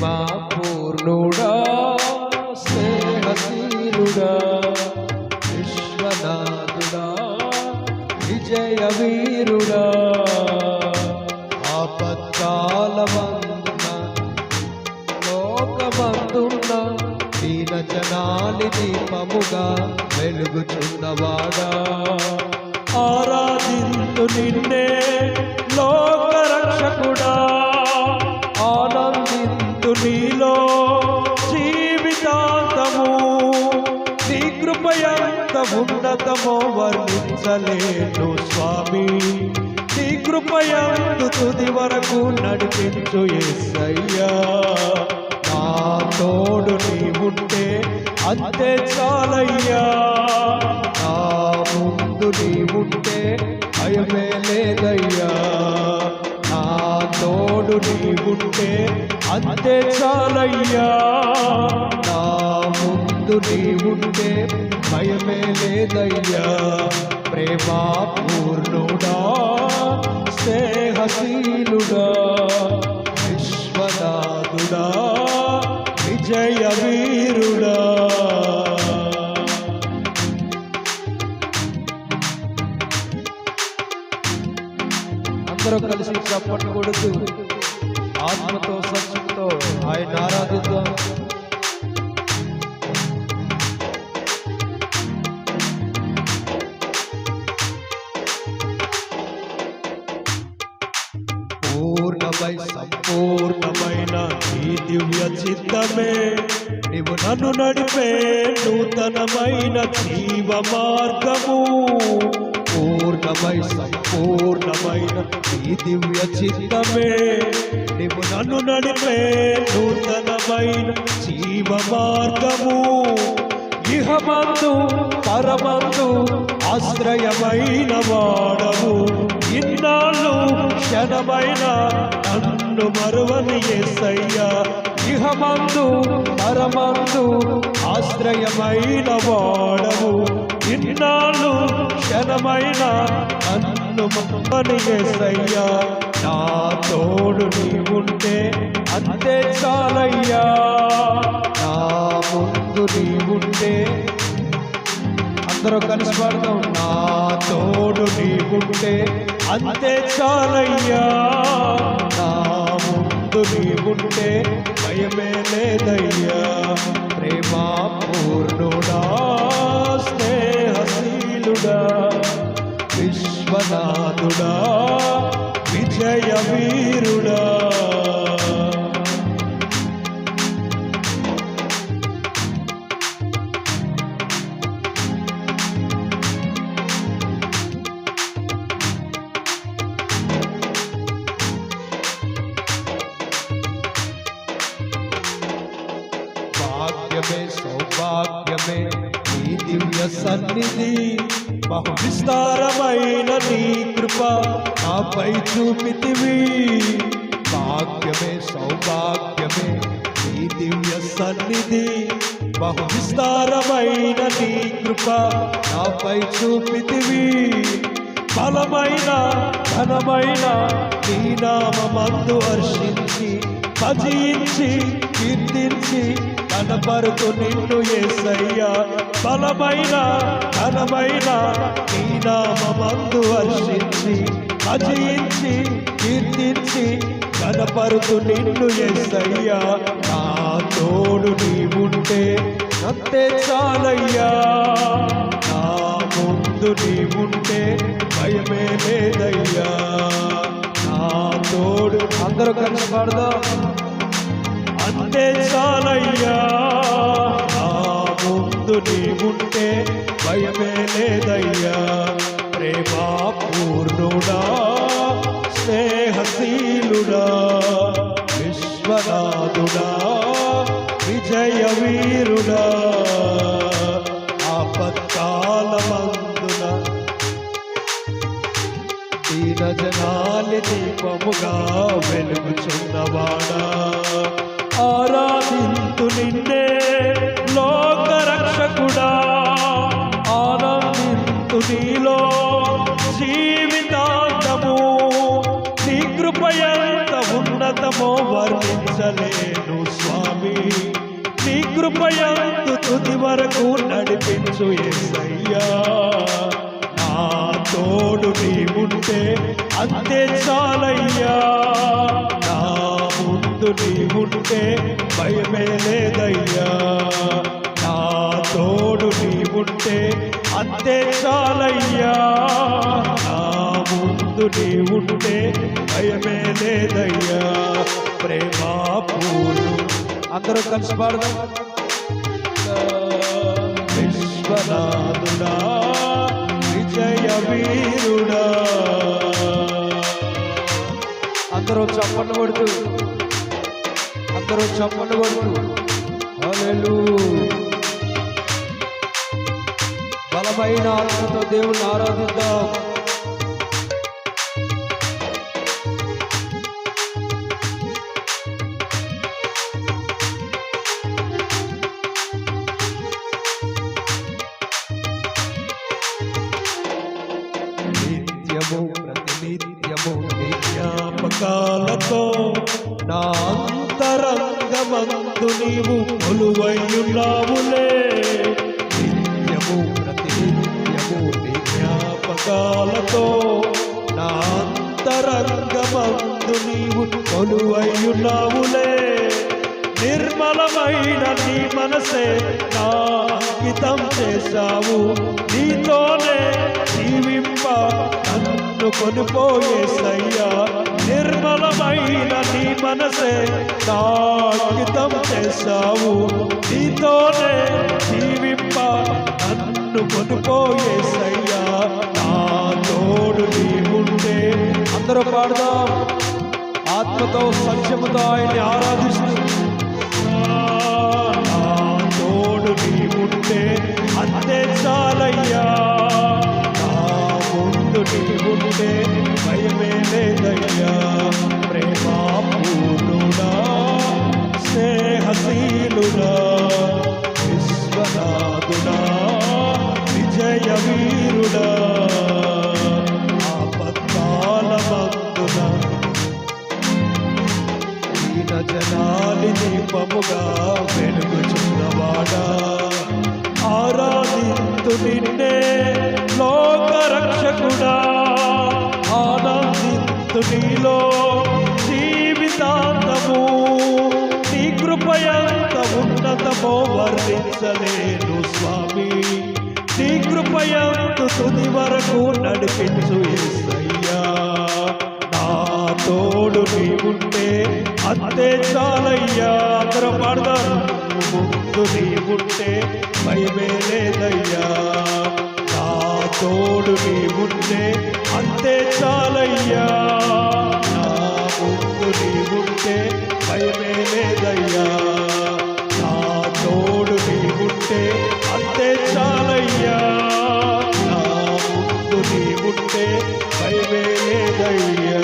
ప్రేమ పూర్ణుడా స్నేహశీలుడా విశ్వనాథుడా విజయ వీరుడా ఆపత్కాలమందున లోకమందున్న దీన జనాలి దీపముగా వెలుగుచున్నవాడా. ఆరాధింతు నిన్నే లోకరక్షకుడా. ఉన్నతమో వర్ణించలేను స్వామి. నీ కృపయందు తుది వరకు నడిపించు ఎస్సయ్యా నా తోడు నీవుంటే అంతే చాలయ్యా. నా ముందు నీవుంటే భయమే లేదయ్యా. నా తోడు నీవుంటే అంతే చాలయ్యా. నా ముందు నీవుంటే భయమే లేదయ్యా. ప్రేమా పూర్ణుడా స్నేహశీలుడా విశ్వనాథుడా విజయ వీరుడా అందరూ కలిసి చప్పట్లు కొడుతూ ఆత్మతో సత్యంతో ఆయన ఆరాధిద్దాం. పూర్ణమై సంపూర్ణమైన నీ దివ్య చిత్తమే. నీవు నన్ను నడిపే నూతనమైన జీవ మార్గము. పూర్ణమై సంపూర్ణమైన నీ దివ్య చిత్తమే. నీవు నన్ను నడిపే నూతనమైన జీవ మార్గము. ఇహమందు పరమందు ఆశ్రయమైన వాడవు. ఇన్నాళ్ళు క్షణమైన నన్ను మరువని ఎస్సయ్యా ఇహమందు పరమందు ఆశ్రయమైన వాడవు. ఇన్నాళ్ళు క్షణమైన నన్ను మరువని ఎస్సయ్యా నా తోడు నీవుంటే అంతే చాలయ్యా. నా ముందు నీవుంటే అందరూ కలిసి పాడదాం. నా తోడు నీవుంటే అంతే చాలయ్యా. నీవుంటే భయమే లేదయ్యా. ప్రేమా పూర్ణుడా స్నేహశీలుడా విశ్వనాథుడా విజయ వీరుడా భాగ్యమే సౌభాగ్యమే నీ దివ్య సన్నిధి బహు విస్తారమైన నీ కృప నాపై చూపితివి. భాగ్యమే సౌభాగ్యమే నీ దివ్య సన్నిధి బహు విస్తారమైన నీ కృప నాపై చూపితివి. బలమైన ఘనమైన నీ నామందు వర్షించి భజించి కీర్తించి కనపరుతు నిన్ను ఏసయ్యా. బలమైన ఘనమైన నీ నామందు హర్షించి భజించి కీర్తించి కనపరుతు నిన్ను ఎస్సయ్యా నా తోడు నీవుంటే అంతే చాలయ్యా. నా ముందు నీవుంటే భయమే లేదయ్యా. నా తోడు అందరూ కలిసి పాడదాం. అంతే చాలయ్యా. నా ముందు నీవుంటే భయమే లేదయ్యా. ప్రేమా పూర్ణుడా స్నేహశీలుడా విశ్వనాథుడా విజయ వీరుడా ఆపత్కాలమందున దీన జనాలి దీపముగా వెలుగుచున్నవాడా. ఆరాధింతు నిన్నే లోకరక్షకుడా. ఆనందింతు నీలో జీవితాంతము. నీ కృపయంత ఉన్నతమో వర్ణించలేను కృపయందు తుది వరకు నడిపించు ఎసయ్యా నా తోడు నీవుంటే అంతే చాలయ్యా. నా ముందు నీవుంటే భయమే లేదయ్యా. నా తోడు నీవుంటే అంతే చాలయ్యా. నా ముందు నీవుంటే భయమే లేదయ్యా. ప్రేమా పూలు. అందరూ కలిసి పాడదాం. విశ్వనాథుడా విజయ వీరుడా. అందరూ చప్పట్లు కొడుతూ అందరూ చప్పలు కొడుతూ హల్లెలూయా. బలమైన ఆత్మతో దేవుణ్ణి ఆరాధిద్దాం. కొలువయ్యున్నావులే నిత్యము ప్రతినిత్యము నీ జ్ఞాపకాలతో నా అంతరంగమందు నీవు కొలువయ్యున్నావులే నిర్మలమైన నీ మనసే నా అంకితం చేశావు. నీతోనే జీవింప నన్ను కొనిపోయేసయ్యా నిర్మలమైన నీ మనసే నా చేశావు నీతోనే జీవింప నన్ను కొనుకోయేసయ్యా నా తోడు నీవుంటే అందరూ పాడదాం. ఆత్మతో సత్యముతో ఆయన్ని ఆరాధిస్తూ. నా తోడు నీవుంటే అంతే చాలయ్యా. ఆనందింతు నీలో జీవితాంతము నీ కృపయంత ఉన్నతమో వర్ణించలేను స్వామి. నీ కృపయంత తుది వరకు నడిపించు ఎస్సయ్యా నా తోడు నీవుంటే అంతే చాలయ్యా. అందరూ పాడదాం ముందు నీవుంటే భయమే లేదయ్యా. తోడు నీవుంటే అంతే చాలయ్యా. నా ముక్కు నీవుంటే భయమే లేదయ్యా. నా తోడు నీవుంటే అంతే చాలయ్యా. నా ముక్కు నీవుంటే భయమే లేదయ్యా.